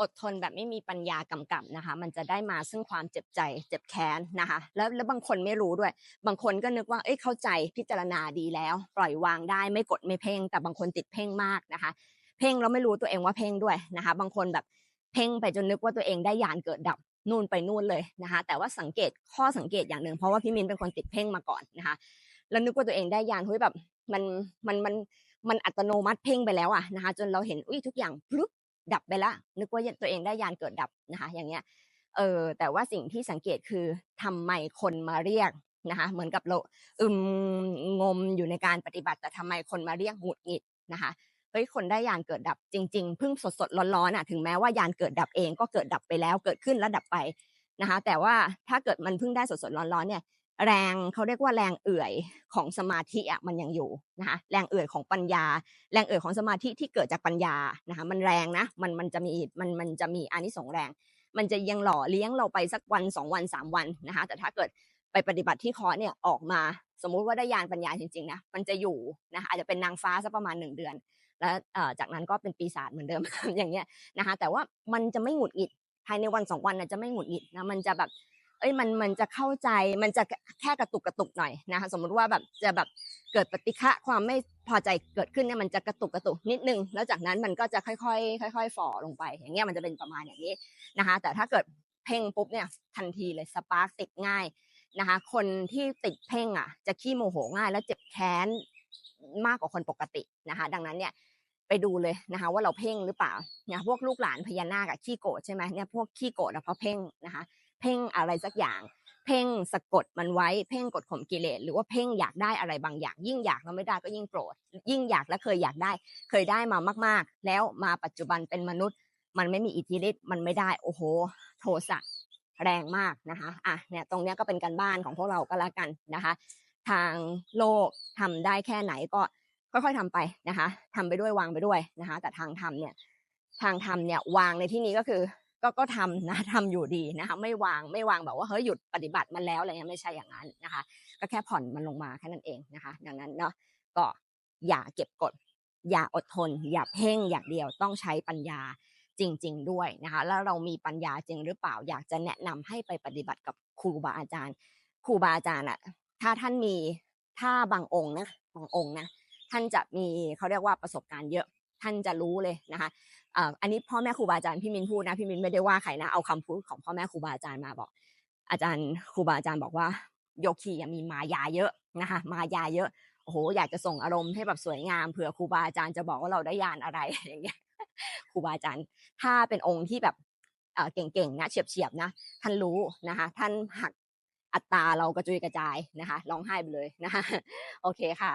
อดทนแบบไม่มีปัญญากำกับนะคะ มันจะได้มาซึ่งความเจ็บใจ เจ็บแค้นนะคะ แล้วแล้วบางคนไม่รู้ด้วย บางคนก็นึกว่าเอ้ยเข้าใจพิจารณาดีแล้ว ปล่อยวางได้ไม่กดไม่เพ่ง แต่บางคนติดเพ่งมากนะคะ เพ่งแล้วไม่รู้ตัวเองว่าเพ่งด้วยนะคะ บางคนแบบเพ่งไปจนนึกว่าตัวเองได้ยานเกิดดับนู่นไปนู่นเลยนะคะ แต่ว่าสังเกตข้อสังเกตอย่างหนึ่งเพราะว่าพี่มินเป็นคนติดเพ่งมาก่อนนะคะ แล้วนึกว่าตัวเองได้ยานเฮ้ยแบบมันมันมันมันอัตโนมัติเพ่งไปแล้วอะนะคะ จนเราเห็นอุ้ยทุกอย่างพลุบ ดับไปละนึกว่าตัวเองได้ยานเกิดดับนะคะอย่างเงี้ยเออแต่ว่าสิ่งที่สังเกตคือทำไมคนมาเรียกนะคะเหมือนกับเราอึมงมอยู่ในการปฏิบัติ แต่ทำไมคนมาเรียกหงุดหงิดนะคะเฮ้ยคนได้ยานเกิดดับจริงๆเพิ่งสดๆร้อนๆอะถึงแม้ว่ายานเกิดดับเองก็เกิดดับไปแล้วเกิดขึ้นแล้วดับไปนะคะแต่ว่าถ้าเกิดมันเพิ่งได้สดๆร้อนๆเนี่ย แรงเขาเรียกว่าแรงเอื่อยของสมาธิอะมันยังอยู่นะคะแรงเอื่อยของปัญญา แรงเอื่อยของสมาธิที่เกิดจากปัญญานะคะมันแรงนะมันมันจะมีมันมันจะมีอานิสงส์แรง มันจะยังหล่อเลี้ยงเราไปสักวันสองวันสามวันนะคะแต่ถ้าเกิดไปปฏิบัติที่คอเนี่ยออกมา สมมุติว่าได้ยานปัญญาจริงๆนะมันจะอยู่นะคะอาจจะเป็นนางฟ้าสักประมาณหนึ่งเดือน แล้วเอ่อจากนั้นก็เป็นปีศาจเหมือนเดิมอย่างเงี้ยนะคะแต่ว่ามันจะไม่หงุดหงิดภายในวันสองวันนะจะไม่หงุดหงิดนะมันจะแบบ เอ้ยมันมันจะเข้าใจมันจะแค่กระตุกกระตุกหน่อยนะคะสมมติว่าแบบจะแบบเกิดปฏิฆะความไม่พอใจเกิดขึ้นเนี่ยมันจะกระตุกกระตุกนิดนึง แล้วจากนั้นมันก็จะค่อยๆค่อย ๆฝ่อลงไป อย่างเงี้ยมันจะเป็นประมาณอย่างนี้นะคะ แต่ถ้าเกิดเพ่งปุ๊บเนี่ยทันทีเลยสปาร์กติดง่ายนะคะ คนที่ติดเพ่งอะ จะขี้โมโหง่ายแล้วเจ็บแค้นมากกว่าคนปกตินะคะ ดังนั้นเนี่ยไปดูเลยนะคะว่าเราเพ่งหรือเปล่าเนี่ยพวกลูกหลานพญานาคอะขี้โกรธใช่ไหมเนี่ยพวกขี้โกรธอะเพราะเพ่งนะคะ เพ่งอะไรสักอย่าง เพ่งสะกดมันไว้เพ่งกดข่มกิเลสหรือว่าเพ่งอยากได้อะไรบางอย่าง ยิ่งอยากแล้วไม่ได้ก็ยิ่งโกรธยิ่งอยากและเคยอยากได้ เคยได้มามาก ๆ แล้วมาปัจจุบันเป็นมนุษย์ มันไม่มีอิทธิฤทธิ์มันไม่ได้โอ้โห โทสะแรงมากนะคะอะเนี่ยตรงเนี้ยก็เป็นการบ้านของพวกเราก็แล้วกันนะคะ ทางโลกทำได้แค่ไหนก็ค่อยๆทำไปนะคะทำไปด้วยวางไปด้วยนะคะ แต่ทางธรรมเนี่ยทางธรรมเนี่ยวางในที่นี้ก็คือ ก็ก็ทำนะทำอยู่ดีนะคะไม่วางไม่วางแบบว่าเฮ้ยหยุดปฏิบัติมันแล้วอะไรเงี้ยไม่ใช่อย่างนั้นนะคะ ก็แค่ผ่อนมันลงมาแค่นั้นเองนะคะ ดังนั้นเนาะก็อย่าเก็บกด อย่าอดทน อย่าเพ่งอย่างเดียวต้องใช้ปัญญาจริง ๆ ด้วยนะคะ แล้วเรามีปัญญาจริงหรือเปล่า อยากจะแนะนำให้ไปปฏิบัติกับครูบาอาจารย์ ครูบาอาจารย์อะถ้าท่านมีถ้าบางองค์นะบางองค์นะท่านจะมีเขาเรียกว่าประสบการณ์เยอะ ท่านจะรู้เลยนะคะอันนี้พ่อแม่ครูบาอาจารย์พี่มินพูดนะพี่มินไม่ได้ว่าใครนะเอาคำพูดของพ่อแม่ครูบาอาจารย์มาบอก อาจารย์ครูบาอาจารย์บอกว่าโยคีอะมีมายาเยอะนะคะมายาเยอะโอ้โหอยากจะส่งอารมณ์ให้แบบสวยงามเผื่อครูบาอาจารย์จะบอกว่าเราได้ยานอะไรอย่างเงี้ยครูบาอาจารย์ ถ้าเป็นองค์ที่แบบเอ่อเก่งๆนะเฉียบๆนะท่านรู้นะคะ ท่านหักอัตราเรากระจุยกระจายนะคะร้องไห้ไปเลยนะคะ โอเคค่ะ